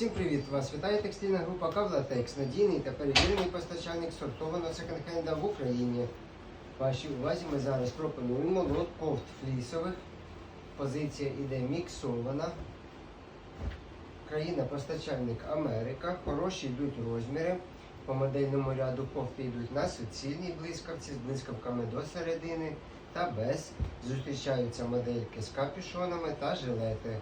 Всім привіт! Вас вітає текстильна група Кавлатекс, надійний та перевірений постачальник сортованого секонд-хенда в Україні. Вашій увазі ми зараз пропонуємо лот кофт флісових. Позиція іде міксована. Країна-постачальник Америка. Хороші йдуть розміри. По модельному ряду кофти йдуть на суцільній блискавці з блискавками до середини та без. Зустрічаються модельки з капюшонами та жилети.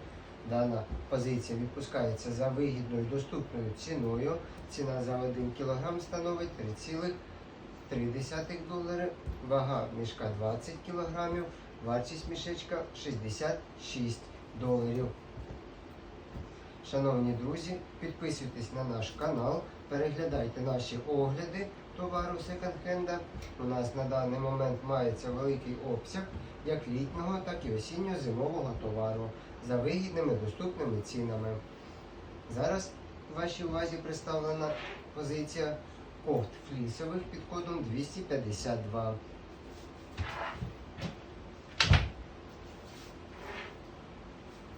Дана позиція відпускається за вигідною доступною ціною. Ціна за 1 кг становить 3,3 долари, вага мішка 20 кг, вартість мішечка 66 доларів. Шановні друзі, підписуйтесь на наш канал, переглядайте наші огляди товару секонд-хенда. У нас на даний момент мається великий обсяг як літнього, так і осінньо-зимового товару за вигідними доступними цінами. Зараз вашій увазі представлена позиція кофт флісових під кодом 252.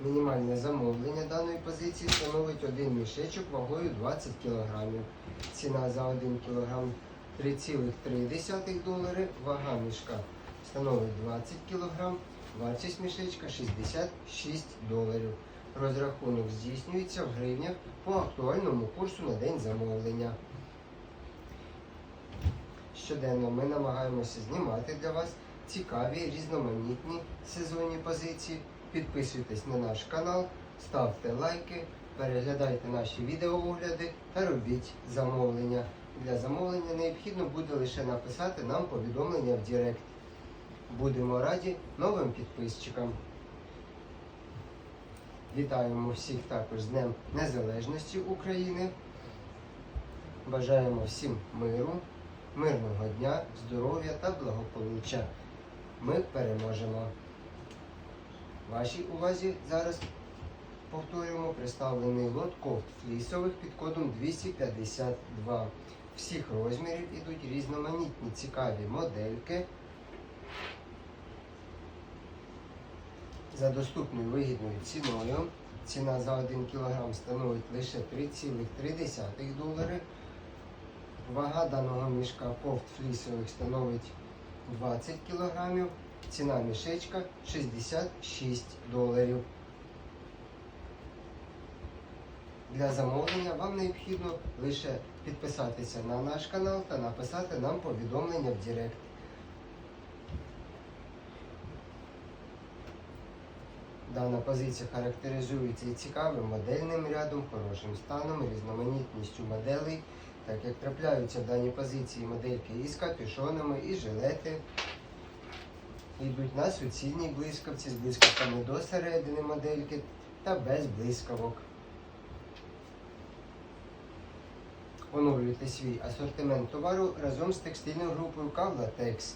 Мінімальне замовлення даної позиції становить один мішечок вагою 20 кг. Ціна за 1 кг 3,3 долари, вага мішка становить 20 кг, вартість мішечка 66 доларів. Розрахунок здійснюється в гривнях по актуальному курсу на день замовлення. Щоденно ми намагаємося знімати для вас цікаві різноманітні сезонні позиції. Підписуйтесь на наш канал, ставте лайки, переглядайте наші відеоогляди та робіть замовлення. Для замовлення необхідно буде лише написати нам повідомлення в Директ. Будемо раді новим підписчикам. Вітаємо всіх також з Днем Незалежності України. Бажаємо всім миру, мирного дня, здоров'я та благополуччя. Ми переможемо. Вашій увазі зараз повторюємо представлений лот кофт флісових під кодом 252. Всіх розмірів ідуть різноманітні цікаві модельки. За доступною вигідною ціною. Ціна за 1 кг становить лише 3,3 долари. Вага даного мішка кофт флісових становить 20 кг. Ціна мішечка 66 доларів. Для замовлення вам необхідно лише підписатися на наш канал та написати нам повідомлення в Директ. Дана позиція характеризується цікавим модельним рядом, хорошим станом, різноманітністю моделей, так як трапляються в даній позиції модельки із капюшонами, і жилети. Йдуть на суцільній блискавці з блискавками до середини модельки та без блискавок. Оновлюйте свій асортимент товару разом з текстильною групою Кавлатекс.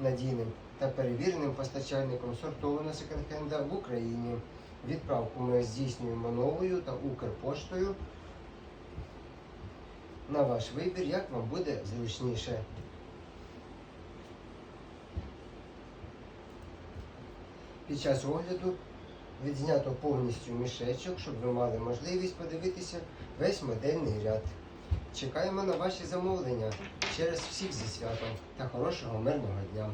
Надійним та перевіреним постачальником сортованого секонд-хенда в Україні. Відправку ми здійснюємо новою та Укрпоштою. На ваш вибір, як вам буде зручніше. Під час огляду відзнято повністю мішечок, щоб ви мали можливість подивитися весь модельний ряд. Чекаємо на ваші замовлення. через всіх зі святом та хорошого мирного дня!